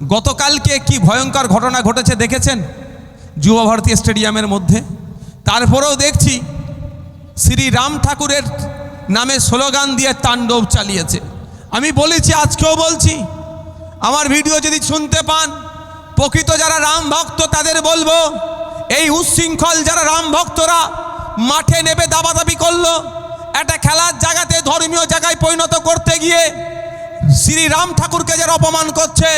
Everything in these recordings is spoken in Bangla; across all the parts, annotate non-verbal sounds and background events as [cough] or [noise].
গতকালকে কি ভয়ঙ্কর ঘটনা ঘটেছে দেখেছেন? যুব ভারতী স্টেডিয়ামের মধ্যে। তারপরেও দেখছি শ্রী রাম ঠাকুরের নামে স্লোগান দিয়ে তাণ্ডব চালিয়েছে। আমি বলেছি, আজকেও বলছি, আমার ভিডিও যদি শুনতে পান, প্রকৃত যারা রাম ভক্ত তাদের বলব, এই উচ্ছৃঙ্খল যারা রাম ভক্তরা মাঠে নেবে দাবাদাবি করল, একটা খেলার জায়গাতে ধর্মীয় জায়গায় পরিণত করতে গিয়ে শ্রী রাম ঠাকুরকে যারা অপমান করছে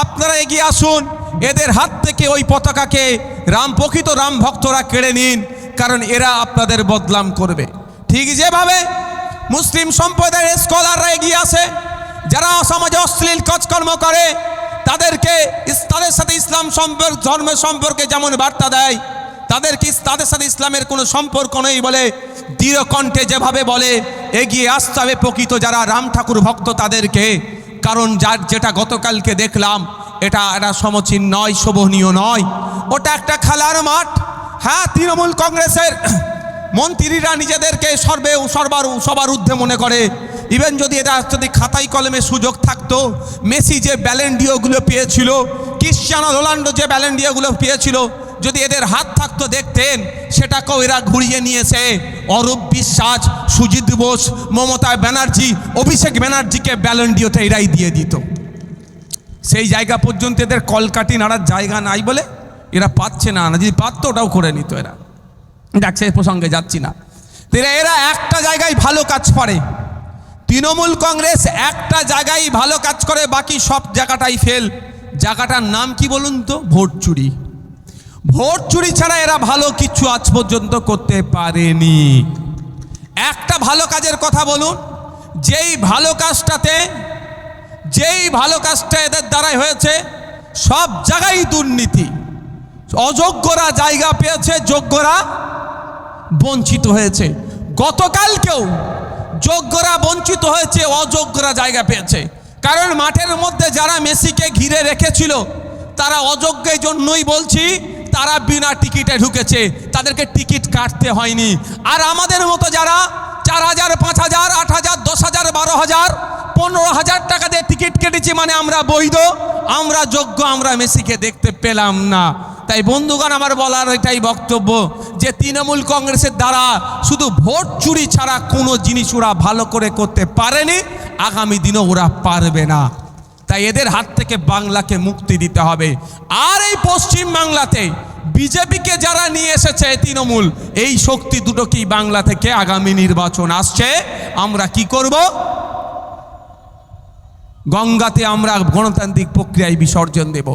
আপনারা এগিয়ে আসুন। এদের হাত থেকে ওই পতাকাকে রাম প্রকৃত রাম ভক্তরা কেড়ে নিন, কারণ এরা আপনাদের বদলাম করবে। ঠিক যেভাবে মুসলিম সম্প্রদায়ের স্কলাররা এগিয়ে আসে, যারা সমাজে অশ্লীল কাজকর্ম করে, তাদেরকে তাদের সাথে ইসলাম সম্পর্ক, ধর্মের সম্পর্কে যেমন বার্তা দেয় তাদেরকে তাদের সাথে ইসলামের কোনো সম্পর্ক নেই বলে দৃঢ় কণ্ঠে যেভাবে বলে, এগিয়ে আসতে হবে প্রকৃত যারা রাম ঠাকুর ভক্ত তাদেরকে। কারণ যার যেটা গতকালকে দেখলাম, এটা এটা সমচীন নয়, শোভনীয় নয়। ওটা একটা খেলার মাঠ। হ্যাঁ তৃণমূল কংগ্রেসের মন্ত্রীরা নিজেদেরকে সর্বে, সর্বার, সবার ঊর্ধ্বে মনে করে। ইভেন যদি এটা যদি খাতাই কলমে সুযোগ থাকতো, মেসি যে ব্যালেন্ডিওগুলো পেয়েছিল ক্রিশ্চিয়ানো রোনাল্ডো যে ব্যালেন্ডিওগুলো পেয়েছিল যদি এদের হাত থাকতো দেখতেন সেটাকেও এরা ঘুরিয়ে নিয়েছে। অরূপ বিশ্বাস, সুজিত বোস, মমতা ব্যানার্জি, অভিষেক ব্যানার্জিকে ব্যালেন্ডিওতে এরাই দিয়ে দিত। সেই জায়গা পর্যন্ত এদের কলকাটি নাড়ার জায়গা নাই বলে এরা পাচ্ছে না। না, যদি পারতো ওটাও করে নিত এরা। দেখ সে প্রসঙ্গে যাচ্ছি না। এরা এরা একটা জায়গায় ভালো কাজ করে। তৃণমূল কংগ্রেস একটা জায়গায় ভালো কাজ করে, বাকি সব জায়গাটাই ফেল জায়গাটার নাম কি বলুন তো? ভোট চুরি। ভোট চুরি ছাড়া এরা ভালো কিছু আজ পর্যন্ত করতে পারেনি। একটা ভালো কাজের কথা বলুন, যেই ভালো কাজটাতে, যেই ভালো কাজটা এদের দ্বারাই হয়েছে, সব জায়গায় দুর্নীতি। অযোগ্যরা জায়গা পেয়েছে, যোগ্যরা বঞ্চিত হয়েছে। গতকালকেও যোগ্যরা বঞ্চিত হয়েছে, অযোগ্যরা জায়গা পেয়েছে। কারণ মাঠের মধ্যে যারা মেসিকে ঘিরে রেখেছিল, তারা অযোগ্যের জন্যই বলছি তারা বিনা টিকিটে ঢুকেছে, তাদেরকে টিকিট কাটতে হয়নি। আর আমাদের মতো যারা চার হাজার, পাঁচ হাজার, আট হাজার, দশ হাজার, বারো হাজার, পনেরো হাজার টাকা দিয়ে টিকিট কেটেছি মানে আমরা বৈধ, আমরা যোগ্য, আমরা মেসিকে দেখতে পেলাম না। তাই বন্ধুগণ, আমার বলার এটাই বক্তব্য যে তৃণমূল কংগ্রেসের দ্বারা শুধু ভোট চুরি ছাড়া কোনো জিনিস ওরা ভালো করে করতে পারেনি, আগামী দিনও ওরা পারবে না। তাই এদের হাত থেকে বাংলাকে মুক্তি দিতে হবে। আর এই পশ্চিম বাংলাতে বিজেপিকে যারা নিয়ে এসেছে তৃণমূল, এই শক্তি দুটো কি বাংলা থেকে আগামী নির্বাচন আসছে। আমরা কি করব? গঙ্গাতে আমরা গণতান্ত্রিক প্রক্রিয়ায় বিসর্জন দেব।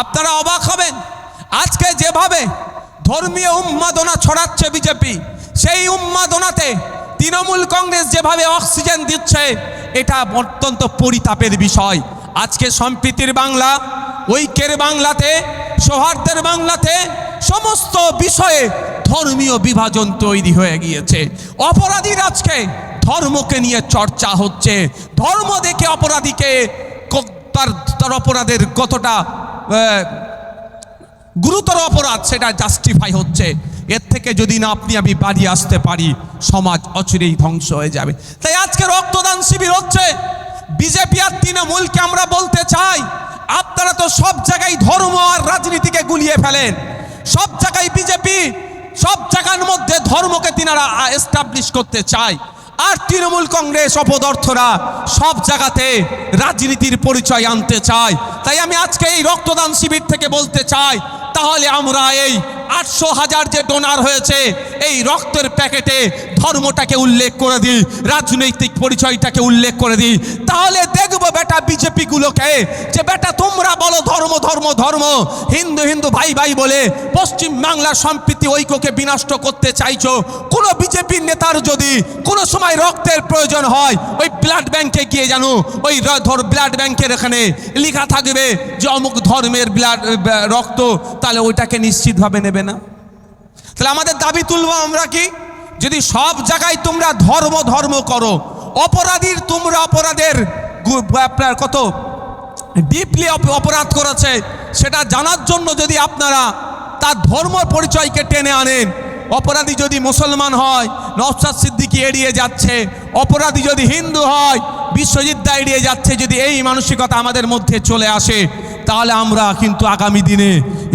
আপনারা অবাক হবেন, আজকে যেভাবে ধর্মীয় উন্মাদনা ছড়াচ্ছে বিজেপি, সেই উন্মাদনাতে তৃণমূল কংগ্রেস যেভাবে অক্সিজেন দিচ্ছে, এটা অত্যন্ত পরিতাপের বিষয়। আজকে সম্প্রীতির বাংলা, ঐক্যের বাংলাতে, সৌহার্দ্যের বাংলাতে সমস্ত বিষয়ে ধর্মীয় বিভাজন তৈরি হয়ে গিয়েছে। অপরাধীর আজকে ধর্মকে নিয়ে চর্চা হচ্ছে। ধর্ম দেখে অপরাধীকে তার তার অপরাধের কতটা গুরুতর অপরাধ সেটা জাস্টিফাই হচ্ছে। এর থেকে যদি না আপনি আমি বাড়ি আসতে পারি, সমাজ অচিরেই ধ্বংস হয়ে যাবে। তাই আজকে রক্তদান শিবির হচ্ছে। বিজেপি আর তৃণমূলকে আমরা বলতে চাই, আপনারা তো সব জায়গায় ধর্ম আর রাজনীতিকে গুলিয়ে ফেলেন। সব জায়গায় বিজেপি, সব জায়গার মধ্যে ধর্মকে তিনারা এস্টাবলিশ করতে চায়। আর তৃণমূল কংগ্রেস অপদর্থরা সব জায়গাতে রাজনীতির পরিচয় আনতে চায়। তাই আমি আজকে এই রক্তদান শিবির থেকে বলতে চাই, তাহলে আমরা এই আটশো হাজার যে ডোনার হয়েছে, এই রক্তের প্যাকেটে ধর্মটাকে উল্লেখ করে দিই, রাজনৈতিক পরিচয়টাকে উল্লেখ করে দিই। তাহলে দেখব বেটা বিজেপি গুলোকে যে, বেটা তোমরা বলো ধর্ম ধর্ম ধর্ম। হিন্দু হিন্দু, ভাই ভাই বলে পশ্চিম বাংলার সম্প্রীতি ঐক্যকে বিনষ্ট করতে চাইছো। কোনো বিজেপির নেতার যদি কোনো সময় রক্তের প্রয়োজন হয়, ওই ব্লাড ব্যাংকে গিয়ে জানো, ওই ধর ব্লাড ব্যাংকের এখানে লেখা থাকবে যে, অমুক ধর্মের ব্লাড রক্ত, তাহলে ওইটাকে নিশ্চিতভাবে নেবে না। তাহলে আমাদের দাবি তুলবো আমরা কি? যদি সব জায়গায় তোমরা ধর্ম ধর্ম করো, অপরাধীর তোমরা অপরাধের আপনার কত? ডিপলি অপরাধ করেছে, সেটা জানার জন্য যদি আপনারা তার ধর্ম পরিচয়কে টেনে আনেন, অপরাধী যদি মুসলমান হয়, নওশাদ সিদ্দিকি এড়িয়ে যাচ্ছে, অপরাধী যদি হিন্দু হয় বিশ্বজিৎ দা এড়িয়ে যাচ্ছে যদি এই মানসিকতা আমাদের মধ্যে চলে আসে, তাহলে আমরা কিন্তু আগামী দিনে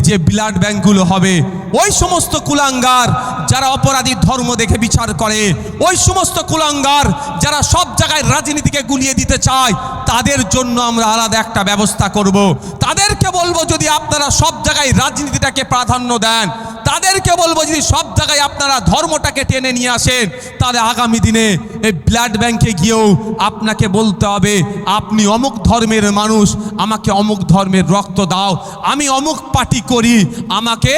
যে ব্লাড ব্যাঙ্কগুলো হবে, ওই সমস্ত কুলাঙ্গার যারা অপরাধী ধর্ম দেখে বিচার করে, ওই সমস্ত কুলাঙ্গার যারা সব জায়গায় রাজনীতিকে গুলিয়ে দিতে চায়, তাদের জন্য আমরা আলাদা একটা ব্যবস্থা করব। তাদেরকে বলব যদি আপনারা সব জায়গায় রাজনীতিটাকে প্রাধান্য দেন তাদেরকে বলব, যদি সব জায়গায় আপনারা ধর্মটাকে টেনে নিয়ে আসেন, তাহলে আগামী দিনে এই ব্লাড ব্যাংকে গিয়েও আপনাকে বলতে হবে, আপনি অমুক ধর্মের মানুষ, আমাকে অমুক ধর্মের রক্ত দাও, আমি অমুক পার্টি করি, আমাকে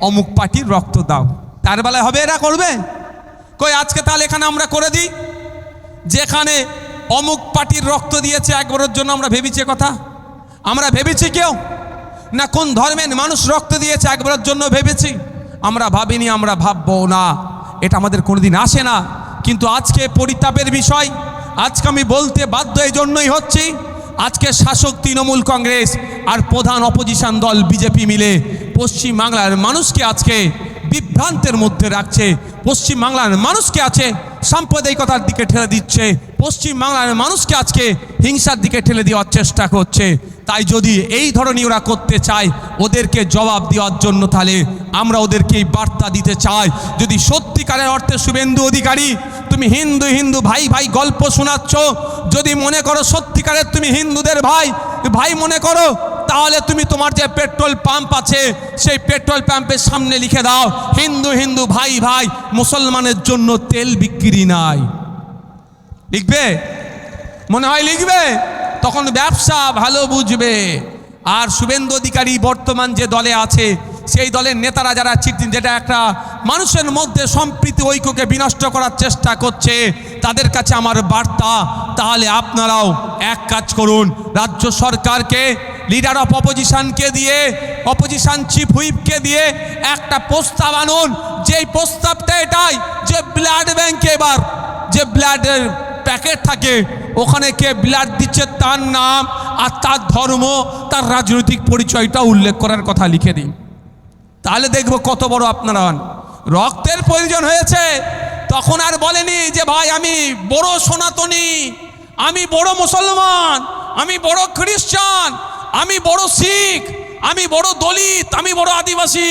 অমুক পার্টির রক্ত দাও। তার বেলায় হবে এরা করবে? কই, আজকে তাহলে এখানে আমরা করে দিই? যেখানে অমুক পার্টির রক্ত দিয়েছে একবারের জন্য আমরা ভেবেছি কথা। আমরা ভেবেছি কেউ? না কোন ধর্মের মানুষ রক্ত দিয়েছে একবারের জন্য ভেবেছি? আমরা ভাবিনি, আমরা ভাববো না। এটা আমাদের কোনোদিন আসে না। কিন্তু আজকে পরিতাপের বিষয়, আজকে আমি বলতে বাধ্য এই জন্যই হচ্ছি, আজকে শাসক তৃণমূল কংগ্রেস আর প্রধান অপোজিশন দল বিজেপি মিলে পশ্চিম বাংলার মানুষকে আজকে বিভ্রান্তের মধ্যে রাখছে। পশ্চিম বাংলার মানুষকে আছে সাম্প্রদায়িকতার দিকে ঠেলে দিচ্ছে। পশ্চিম বাংলার মানুষকে আজকে হিংসার দিকে ঠেলে দেওয়ার চেষ্টা করছে। তাই যদি এই ধরনের ওরা করতে চায়, ওদেরকে জবাব দেওয়ার জন্য তাহলে আমরা ওদেরকে এই বার্তা দিতে চাই। যদি সত্যিকারের অর্থে শুভেন্দু অধিকারী, তুমি হিন্দু হিন্দু ভাই ভাই গল্প শোনাচ্ছ, যদি মনে করো সত্যিকারের তুমি হিন্দুদের ভাই ভাই মনে করো তাহলে তুমি তোমার যে পেট্রোল পাম্প আছে, সেই পেট্রোল পাম্পের সামনে লিখে দাও, হিন্দু হিন্দু, ভাই ভাই, মুসলমানের জন্য তেল বিক্রি নাই। লিখবে? মনে হয় লিখবে? তখন ব্যবসা ভালো বুঝবে। আর শুভেন্দু অধিকারী বর্তমান যে দলে আছে, সেই দলের নেতারা যারা যেটা একটা মানুষের মধ্যে সম্প্রীতি, ঐক্যকে বিনষ্ট করার চেষ্টা করছে, তাদের কাছে আমার বার্তা, তাহলে আপনারাও এক কাজ করুন, রাজ্য সরকারকে লিডার অফ অপোজিশনকে দিয়ে অপোজিশন চিফ হুইপকে দিয়ে একটা প্রস্তাব আনুন। যেই প্রস্তাবটা এটাই যে ব্লাড ব্যাংকে এবার, যে ব্লাডের প্যাকেট থাকে, ওখানে কে ব্লাড দিচ্ছে তার নাম আর তার ধর্ম, তার রাজনৈতিক পরিচয়টা উল্লেখ করার কথা লিখে দিন। তাহলে দেখব কত বড় আপনারা হন। রক্তের প্রয়োজন হয়েছে। তখন আর বলেনি যে, ভাই, আমি বড় সনাতনী, আমি বড় মুসলমান, আমি বড় খ্রিস্টান আমি বড় শিখ, আমি বড় দলিত, আমি বড় আদিবাসী,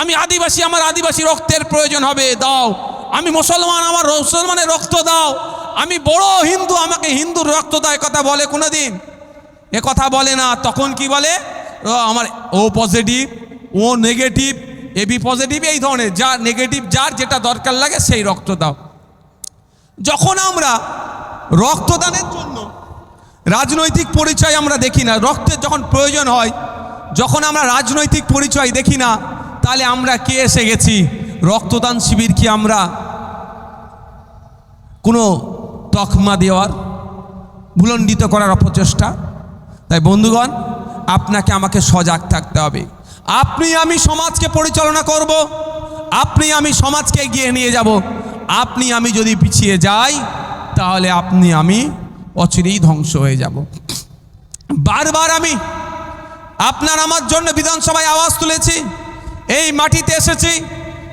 আমি আদিবাসী, আমার আদিবাসী রক্তের প্রয়োজন হবে, দাও। আমি মুসলমান, আমার মুসলমানের রক্ত দাও। আমি বড় হিন্দু, আমাকে হিন্দুর রক্ত দাও, এ কথা বলে কোনো দিন এ কথা বলে না, তখন কি বলে? আমার O positive O negative AB positive এই ধরনের, যা নেগেটিভ যার যেটা দরকার লাগে সেই রক্ত দাও। যখন আমরা রক্তদানের জন্য রাজনৈতিক পরিচয় আমরা দেখি না। রক্তের যখন প্রয়োজন হয়, যখন আমরা রাজনৈতিক পরিচয় দেখি না, তাহলে আমরা কে এসে গেছি? রক্তদান শিবির কি আমরা? কোনো তকমা দেওয়ার ভুলণ্ডিত করার অপচেষ্টা? তাই বন্ধুগণ, আপনাকে আমাকে সজাগ থাকতে হবে। আপনি আমি সমাজকে পরিচালনা করব, আপনি আমি সমাজকে এগিয়ে নিয়ে যাব। আপনি আমি যদি পিছিয়ে যাই, তাহলে আপনি আমি অচিরেই ধ্বংস হয়ে যাব। বারবার আমি আপনার আমার জন্য বিধানসভায় আওয়াজ তুলেছি, এই মাটিতে এসেছি,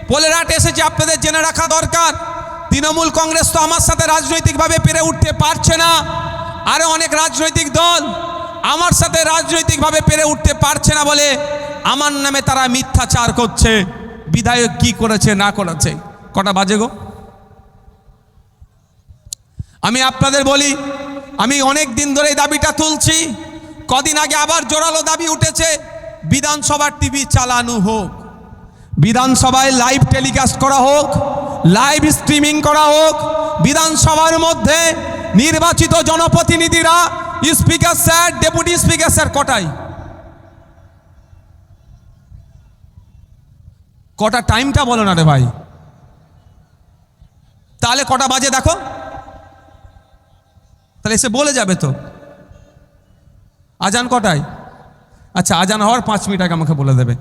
পোলেরাট এসেছি, আপনাদের জেনে রাখা দরকার। তৃণমূল কংগ্রেস তো আমার সাথে রাজনৈতিকভাবে পেরে উঠতে পারছে না। আরও অনেক রাজনৈতিক দল আমার সাথে রাজনৈতিকভাবে পেরে উঠতে পারছে না বলে আমার নামে তারা মিথ্যাচার করছে। বিধায়ক কি করেছে, না করেছে? কটা বাজে গো? আমি আপনাদের বলি আমি অনেক দিন ধরে দাবিটা তুলছি। কদিন আগে আবার জোরালো দাবি উঠেছে, বিধানসভার টিভি চালানো হোক, বিধানসভায় লাইভ টেলিকাস্ট করা হোক লাইভ স্ট্রিমিং করা হোক, বিধানসভার মধ্যে নির্বাচিত জনপ্রতিনিধিরা speaker sir deputy speaker sir কটাই? কটা টাইমটা বলো না রে ভাই। তাহলে কটা বাজে দেখো? তাহলে এসে বলে যাবে তো। আজান কটায়? আচ্ছা আজান হওয়ার পাঁচ মিনিট আগে আমাকে বলে দেবে।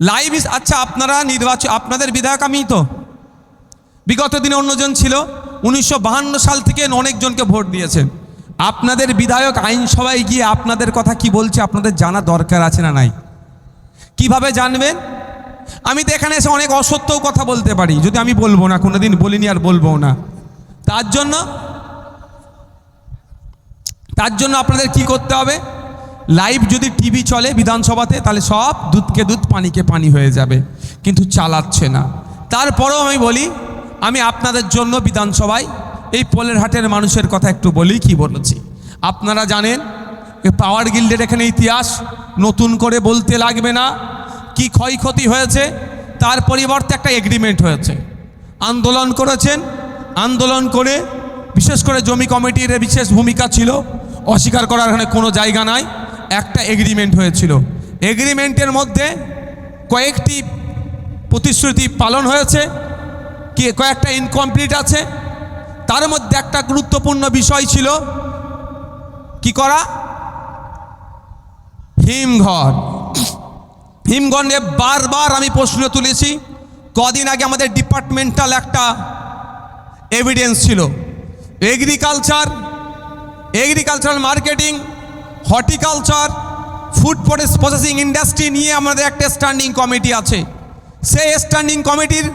লাইভ আচ্ছা আপনারা নির্বাচন আপনাদের বিধায়ক আমি তো। বিগত দিনে অন্যজন ছিল, উনিশশো সাল থেকে অনেকজনকে ভোট দিয়েছেন আপনাদের বিধায়ক আইনসভায় গিয়ে আপনাদের কথা কি বলছে, আপনাদের জানা দরকার আছে না নাই? কীভাবে জানবেন? আমি তো এখানে এসে অনেক অসত্যও কথা বলতে পারি, যদি আমি বলব না, কোনোদিন বলিনি আর বলব না। তার জন্য তার জন্য আপনাদের কি করতে হবে? লাইভ যদি টিভি চলে বিধানসভাতে, তাহলে সব দুধকে দুধ, পানিকে পানি হয়ে যাবে। কিন্তু চালাচ্ছে না। তারপরেও আমি বলি, আমি আপনাদের জন্য বিধানসভায় এই পোলের হাটের মানুষের কথা একটু বলি, কি বলেছি? আপনারা জানেন পাওয়ার গিল্ডের এখানে ইতিহাস নতুন করে বলতে লাগবে না। কি ক্ষয়ক্ষতি হয়েছে? তার পরিবর্তে একটা এগ্রিমেন্ট হয়েছে। আন্দোলন করেছেন। আন্দোলন করে বিশেষ করে জমি কমিটির বিশেষ ভূমিকা ছিল। অস্বীকার করার এখানে কোনো জায়গা নাই। একটা এগ্রিমেন্ট হয়েছিল। এগ্রিমেন্টের মধ্যে কয়েকটি প্রতিশ্রুতি পালন হয়েছে, কি কয়েকটা ইনকমপ্লিট আছে। তার মধ্যে একটা গুরুত্বপূর্ণ বিষয় ছিল, কি করা? হিমঘর। হিমঘর বারবার আমি প্রশ্ন তুলেছি, কদিন আগে আমাদের ডিপার্টমেন্টাল একটা এভিডেন্স ছিল। Agriculture agricultural marketing horticulture food processing industry নিয়ে আমাদের একটা স্ট্যান্ডিং কমিটি আছে। সেই স্ট্যান্ডিং কমিটির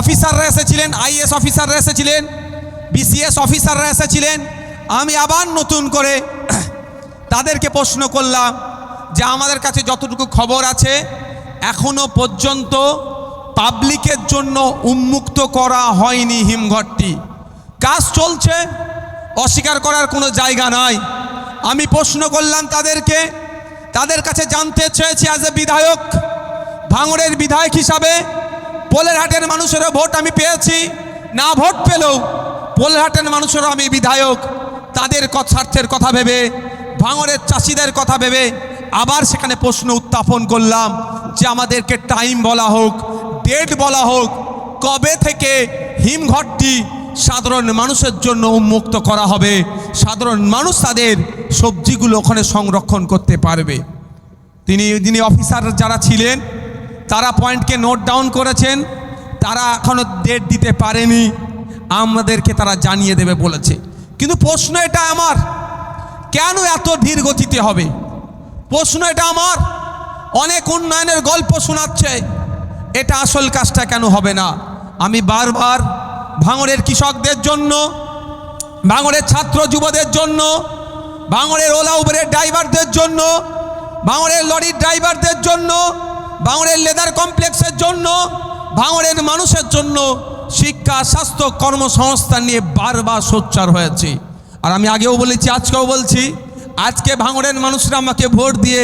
অফিসাররা এসেছিলেন আইএস অফিসাররা এসেছিলেন বিসিএস অফিসাররা এসেছিলেন। আমি আবার নতুন করে [clears throat] তাদেরকে প্রশ্ন করলাম যে আমাদের কাছে যতটুকু খবর আছে, এখনও পর্যন্ত পাবলিকের জন্য উন্মুক্ত করা হয়নি হিমঘরটি। কাজ চলছে অস্বীকার করার কোনো জায়গা নাই। আমি প্রশ্ন করলাম তাদেরকে, তাদের কাছে জানতে চেয়েছি অ্যাজ এ বিধায়ক, ভাঙড়ের বিধায়ক হিসাবে, পোলেরহাটের মানুষেরও ভোট আমি পেয়েছি, না ভোট পেলেও পোলেরহাটের মানুষেরও আমি বিধায়ক। তাদের স্বার্থের কথা ভেবে, ভাঙড়ের চাষিদের কথা ভেবে আবার সেখানে প্রশ্ন উত্থাপন করলাম যে আমাদেরকে টাইম বলা হোক ডেট বলা হোক, কবে থেকে হিমঘরটি সাধারণ মানুষের জন্য উন্মুক্ত করা হবে। সাধারণ মানুষ তাদের সবজিগুলো ওখানে সংরক্ষণ করতে পারবে। তিনি যিনি অফিসার যারা ছিলেন, তারা পয়েন্টকে নোট ডাউন করেছেন। তারা এখনও ডেট দিতে পারেনি। আমাদেরকে তারা জানিয়ে দেবে বলেছে। কিন্তু প্রশ্ন এটা আমার, কেন এত ধীর গতিতে হবে? প্রশ্ন এটা আমার, অনেক উন্নয়নের গল্প শোনাচ্ছে। এটা আসল কাজটা কেন হবে না? আমি বারবার ভাঙড়ের কৃষকদের জন্য, ভাঙড়ের ছাত্র যুবদের জন্য, ভাঙড়ের ওলা উবেরের ড্রাইভারদের জন্য, ভাঙড়ের লরির ড্রাইভারদের জন্য, ভাঙড়ের লেদার কমপ্লেক্সের জন্য, ভাঙড়ের মানুষের জন্য শিক্ষা, স্বাস্থ্য কর্মসংস্থান নিয়ে বারবার সোচ্চার হয়েছে। আর আমি আগেও বলেছি, আজকেও বলছি, আজকে ভাঙড়ের মানুষরা আমাকে ভোট দিয়ে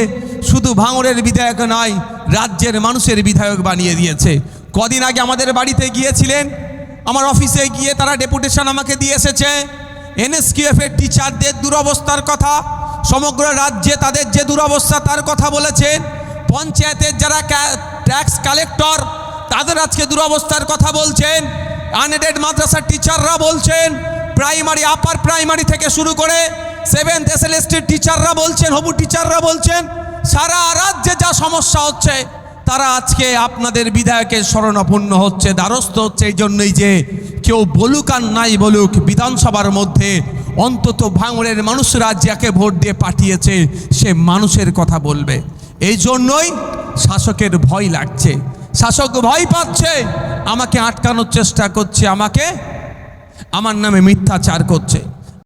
শুধু ভাঙড়ের বিধায়ক নয়, রাজ্যের মানুষের বিধায়ক বানিয়ে দিয়েছে। কদিন আগে আমাদের বাড়িতে গিয়েছিলেন আমার অফিসে গিয়ে তারা ডেপুটেশন আমাকে দিয়ে এসেছে। এনএসকিউএফ এর টিচারদের দুরবস্থার কথা, সমগ্র রাজ্যে তাদের যে দুরবস্থা তার কথা বলেছেন পঞ্চায়েতের যারা ট্যাক্স কালেক্টর তাদের আজকে দুরবস্থার কথা বলছেন। আনএডেড মাদ্রাসার টিচাররা বলছেন প্রাইমারি আপার প্রাইমারি থেকে শুরু করে সেভেন্থ এস এল টিচাররা বলছেন, হবু টিচাররা বলছেন, সারা রাজ্যে যা সমস্যা হচ্ছে তারা আজকে আপনাদের বিধায়কের শরণাপন্ন হচ্ছে, দ্বারস্থ হচ্ছে এই জন্যই যে কেউ বলুক আর নাই বলুক, বিধানসভার মধ্যে অন্তত ভাঙড়ের মানুষরা যাকে ভোট দিয়ে পাঠিয়েছে, সে মানুষের কথা বলবে। এই জন্যই শাসকের ভয় লাগছে। শাসক ভয় পাচ্ছে, আমাকে আটকানোর চেষ্টা করছে, আমাকে, আমার নামে মিথ্যাচার করছে।